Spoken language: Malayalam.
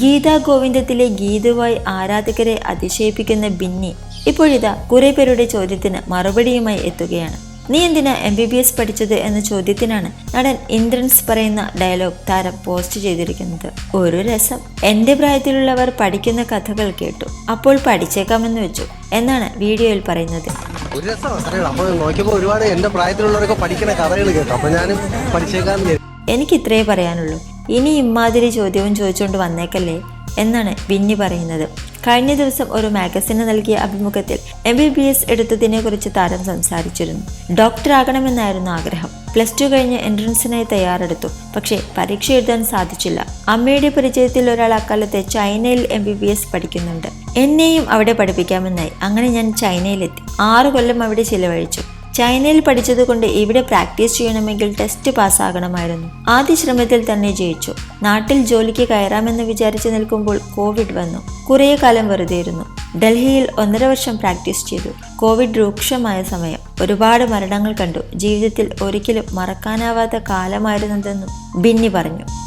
ഗീതാ ഗോവിന്ദത്തിലെ ഗീതുവായി ആരാധകരെ അതിശയിപ്പിക്കുന്ന ബിന്നി ഇപ്പോഴിതാ കുറെ പേരുടെ ചോദ്യത്തിന് മറുപടിയുമായി എത്തുകയാണ്. നീ എന്തിനാ എം ബി ബി എസ് പഠിച്ചത്? എന്ന ചോദ്യത്തിനാണ് നടൻ ഇന്ദ്രൻസ് പറയുന്ന ഡയലോഗ് താരം പോസ്റ്റ് ചെയ്തിരിക്കുന്നത്. ഒരു രസം. എന്റെ പ്രായത്തിലുള്ളവർ പഠിക്കുന്ന കഥകൾ കേട്ടു. അപ്പോൾ പഠിച്ചേക്കാമെന്ന് വെച്ചു എന്നാണ് വീഡിയോയിൽ പറയുന്നത്. ഒരു രസം. അപ്പോൾ നോക്കിയപ്പോൾ ഒരുപാട് എന്റെ പ്രായത്തിലുള്ളവരൊക്കെ പഠിക്കുന്ന കഥകൾ കേട്ടു. അപ്പോൾ ഞാനും. എനിക്ക് ഇത്രേ പറയാനുള്ളൂ. ഇനി ഇമ്മാതിരി ചോദ്യവും ചോദിച്ചുകൊണ്ട് വന്നേക്കല്ലേ എന്നാണ് വിന്നി പറയുന്നത്. കഴിഞ്ഞ ദിവസം ഒരു മാഗസിന് നൽകിയ അഭിമുഖത്തിൽ എം ബി ബി എസ് എടുത്തതിനെ കുറിച്ച് താരം സംസാരിച്ചിരുന്നു. ഡോക്ടർ ആകണമെന്നായിരുന്നു ആഗ്രഹം. പ്ലസ് ടു കഴിഞ്ഞ് എൻട്രൻസിനായി തയ്യാറെടുത്തു. പക്ഷേ പരീക്ഷ എഴുതാൻ സാധിച്ചില്ല. അമ്മയുടെ പരിചയത്തിൽ ഒരാൾ അക്കാലത്ത് ചൈനയിൽ എം ബി ബി എസ് പഠിക്കുന്നുണ്ട്. എന്നെയും അവിടെ പഠിപ്പിക്കാമെന്നായി. അങ്ങനെ ഞാൻ ചൈനയിലെത്തി. ആറു കൊല്ലം അവിടെ ചിലവഴിച്ചു. ചൈനയിൽ പഠിച്ചതുകൊണ്ട് ഇവിടെ പ്രാക്ടീസ് ചെയ്യണമെങ്കിൽ ടെസ്റ്റ് പാസ്സാകണമായിരുന്നു. ആദ്യ ശ്രമത്തിൽ തന്നെ ജയിച്ചു. നാട്ടിൽ ജോലിക്ക് കയറാമെന്ന് വിചാരിച്ചു നിൽക്കുമ്പോൾ കോവിഡ് വന്നു. കുറേ കാലം വെറുതെ ഇരുന്നു ഡൽഹിയിൽ ഒന്നര വർഷം പ്രാക്ടീസ് ചെയ്തു. കോവിഡ് രൂക്ഷമായ സമയം. ഒരുപാട് മരണങ്ങൾ കണ്ടു. ജീവിതത്തിൽ ഒരിക്കലും മറക്കാനാവാത്ത കാലമായിരുന്നതെന്നും ബിന്നി പറഞ്ഞു.